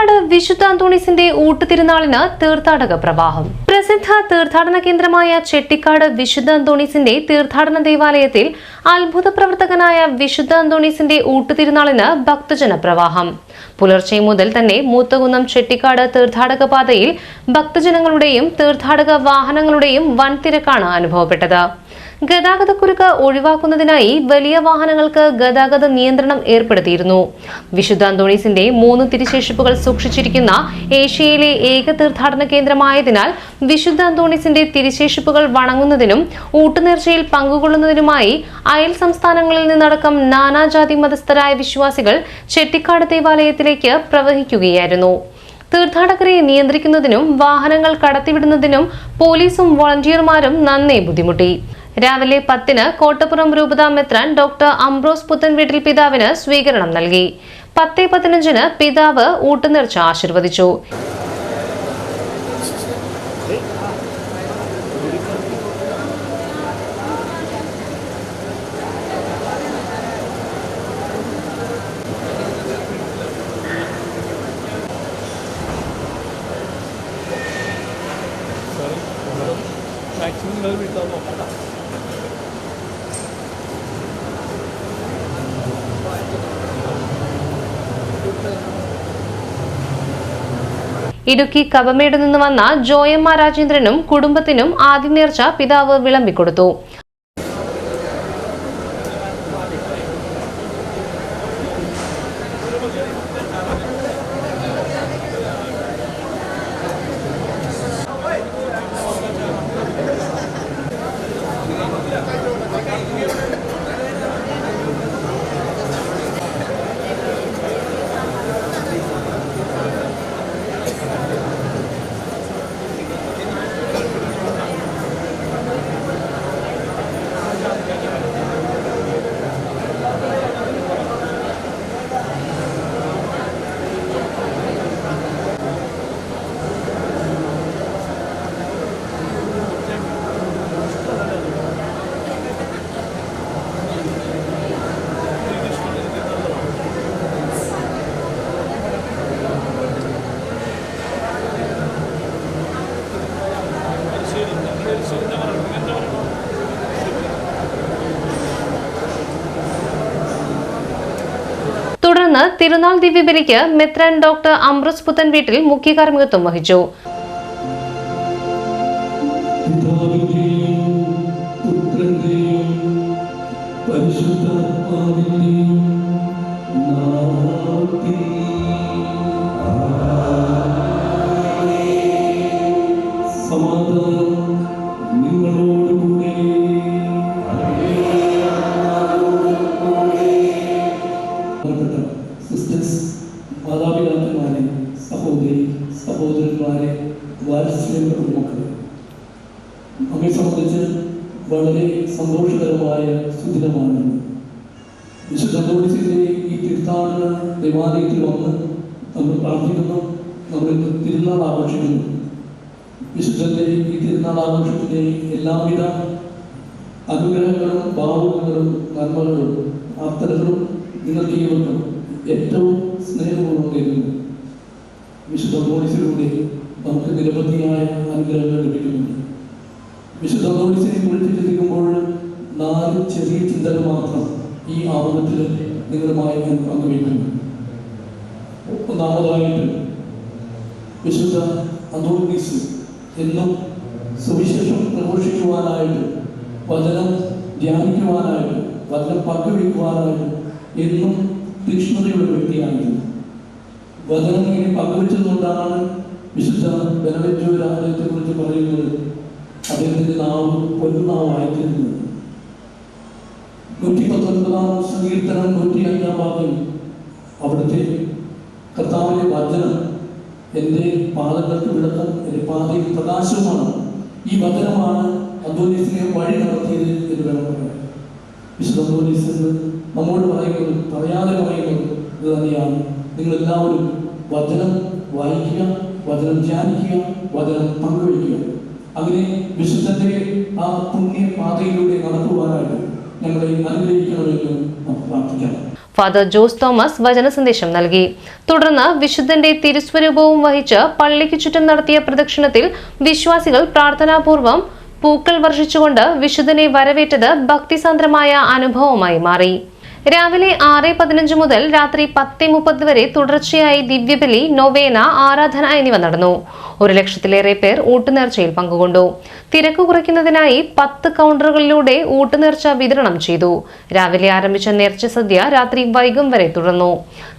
ചെട്ടിക്കാട് വിശുദ്ധ അന്തോണീസിന്റെ ഊട്ടുതിരുനാളിന് തീർത്ഥാടക പ്രവാഹം. പ്രസിദ്ധ തീർത്ഥാടന കേന്ദ്രമായ ചെട്ടിക്കാട് വിശുദ്ധ അന്തോണീസിന്റെ തീർത്ഥാടന ദേവാലയത്തിൽ അത്ഭുത പ്രവർത്തകനായ വിശുദ്ധ അന്തോണീസിന്റെ ഊട്ടുതിരുനാളിന് ഭക്തജന പ്രവാഹം. പുലർച്ചെ മുതൽ തന്നെ മൂത്തകുന്നം ചെട്ടിക്കാട് തീർത്ഥാടക പാതയിൽ ഭക്തജനങ്ങളുടെയും തീർത്ഥാടക വാഹനങ്ങളുടെയും വൻ തിരക്കാണ് അനുഭവപ്പെട്ടത്. ഗതാഗതക്കുരുക്ക് ഒഴിവാക്കുന്നതിനായി വലിയ വാഹനങ്ങൾക്ക് ഗതാഗത നിയന്ത്രണം ഏർപ്പെടുത്തിയിരുന്നു. വിശുദ്ധ അന്തോണീസിന്റെ മൂന്ന് തിരുശേഷിപ്പുകൾ സൂക്ഷിച്ചിരിക്കുന്ന ഏഷ്യയിലെ ഏക തീർത്ഥാടന കേന്ദ്രമായതിനാൽ വിശുദ്ധ അന്തോണീസിന്റെ തിരുശേഷിപ്പുകൾ വണങ്ങുന്നതിനും ഊട്ടുനേർച്ചയിൽ പങ്കുകൊള്ളുന്നതിനുമായി അയൽ സംസ്ഥാനങ്ങളിൽ നിന്നടക്കം നാനാജാതി മതസ്ഥരായ വിശ്വാസികൾ ചെട്ടിക്കാട് ദേവാലയത്തിലേക്ക് പ്രവഹിക്കുകയായിരുന്നു. തീർത്ഥാടകരെ നിയന്ത്രിക്കുന്നതിനും വാഹനങ്ങൾ കടത്തിവിടുന്നതിനും പോലീസും വോളണ്ടിയർമാരും നന്നേ ബുദ്ധിമുട്ടി. രാവിലെ പത്തിന് കോട്ടപ്പുറം രൂപതാ മെത്രാൻ ഡോക്ടർ അംബ്രോസ് പുത്തൻ വീട്ടിൽ പിതാവിന് സ്വീകരണം നൽകി. പത്തേ പതിനഞ്ചിന് പിതാവ് ഊട്ടുനേർച്ച ആശീർവദിച്ചു. നിങ്ങൾ വീട്ടിൽ നോക്കണ്ട ഇടുക്കി കവമേട് നിന്ന് വന്ന ജോയമ്മ രാജേന്ദ്രനും കുടുംബത്തിനും ആദ്യ നേർച്ച പിതാവ് വിളമ്പിക്കൊടുത്തു. തുടർന്ന് തിരുനാൾ ദിവ്യബലിക്ക് മെത്രൻ ഡോക്ടർ അമ്രസ് പുത്തൻ വീട്ടിൽ മുഖ്യ കാർമ്മികത്വം വഹിച്ചു സമാധാനം സഹോദരി സഹോദരന്മാരെ വാത്സല്യപ്പെട്ട മക്കളെ. നമ്മെ സംബന്ധിച്ച് വളരെ സന്തോഷകരമായ സുദിനമാണ് വിശുദ്ധ അന്തോണിസിന്റെ ഈ തീർത്ഥാടന ദേവാലയത്തിൽ വന്ന് നമ്മൾ പ്രാർത്ഥിക്കുന്നു നമ്മൾ തിരുനാൾ ആഘോഷിക്കുന്നു. വിശുദ്ധന്റെ ഈ തിരുനാൾ ആഘോഷത്തിന്റെ എല്ലാവിധ അനുഗ്രഹങ്ങളും ഭാവങ്ങളും നന്മകളും പ്രാർത്ഥനകളും നിങ്ങൾക്ക് ഏവർക്കും ഏറ്റവും സ്നേഹപൂർവം നേരുന്നു. വിശുദ്ധ അന്തോണിസിലൂടെ നമുക്ക് നിരവധിയായ അനുഗ്രഹങ്ങൾ ലഭിക്കുന്നുണ്ട്. വിശുദ്ധ നാല് ചെറിയ ചിന്തകൾ മാത്രം ഈ നിങ്ങളുമായി ഞാൻ പങ്കുവയ്ക്കുന്നു. ഒന്നാമതായിട്ട് വിശുദ്ധ എന്നും സുവിശേഷം പ്രഘോഷിക്കുവാനായിട്ട് വചനം ധ്യാനിക്കുവാനായിട്ട് വചനം പങ്കുവയ്ക്കുവാനായിട്ട് എന്നും തീക്ഷ്ണതയുള്ള വ്യക്തിയായിരുന്നു. വചനം ഇങ്ങനെ പങ്കുവെച്ചതുകൊണ്ടാണ് വിശുദ്ധ ബലവറ്റൂരാലയത്തെ കുറിച്ച് പറയുന്നത്. അദ്ദേഹത്തിന്റെ നാവ് പൊന്നുനാവായിത്തീരുന്നത് നൂറ്റി പത്തൊൻപതാം സങ്കീർത്തനം നൂറ്റി അഞ്ചാം ഭാഗം അവിടുത്തെ കർത്താവിന്റെ വചനം എന്റെ പാദങ്ങൾക്ക് വിളക്കം എന്റെ പാതയിൽ പ്രകാശമാണ് ഈ വചനമാണ് അന്തോനീസിനെ വഴി നടത്തിയത് എന്ന് വേണം പറയാൻ. വിശുദ്ധ അന്തോനീസ് നമ്മോട് പറയുന്നത് പറയാതെ പറയുന്നത് ഇത് തന്നെയാണ്. നിങ്ങൾ എല്ലാവരും വചനം വായിക്കുക വചനം ധ്യാനിക്കുക വചനം പങ്കുവയ്ക്കുക. അങ്ങനെ വിശുദ്ധന്റെ ആ പുണ്യ പാതയിലൂടെ നടത്തുവാനായിട്ട് ഞങ്ങളെ അനുഗ്രഹിക്കണമെന്ന് നമുക്ക് പ്രാർത്ഥിക്കാം. ഫാദർ ജോസ് തോമസ് വചന സന്ദേശം നൽകി. തുടർന്ന് വിശുദ്ധന്റെ തിരുസ്വരൂപവും വഹിച്ച് പള്ളിക്ക് ചുറ്റും നടത്തിയ പ്രദക്ഷിണത്തിൽ വിശ്വാസികൾ പ്രാർത്ഥനാപൂർവം പൂക്കൾ വർഷിച്ചുകൊണ്ട് വിശുദ്ധനെ വരവേറ്റത് ഭക്തിസാന്ദ്രമായ അനുഭവമായി മാറി. രാവിലെ ആറ് പതിനഞ്ച് മുതൽ രാത്രി പത്ത് മുപ്പത് വരെ തുടർച്ചയായി ദിവ്യബലി നൊവേന ആരാധന എന്നിവ നടന്നു. ഒരു ലക്ഷത്തിലേറെ പേർ ഊട്ടുനേർച്ചയിൽ പങ്കുകൊണ്ടു. തിരക്ക് കുറയ്ക്കുന്നതിനായി പത്ത് കൗണ്ടറുകളിലൂടെ ഊട്ടുനേർച്ച വിതരണം ചെയ്തു. രാവിലെ ആരംഭിച്ച നേർച്ച സദ്യ രാത്രി വൈകും വരെ തുടർന്നു.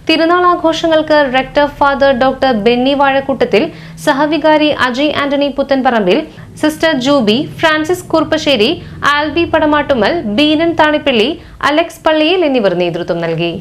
തിരുനാൾ ആഘോഷങ്ങൾക്ക് rector father doctor Benny Vazhakkoottathil സഹവികാരി Ajay Antony Puthenparambil sister Jubi Francis Kurppassery Albi Padamattummal Beenan Thanippally Alex പള്ളിയിൽ എന്നിവർ നേതൃത്വം നൽകി.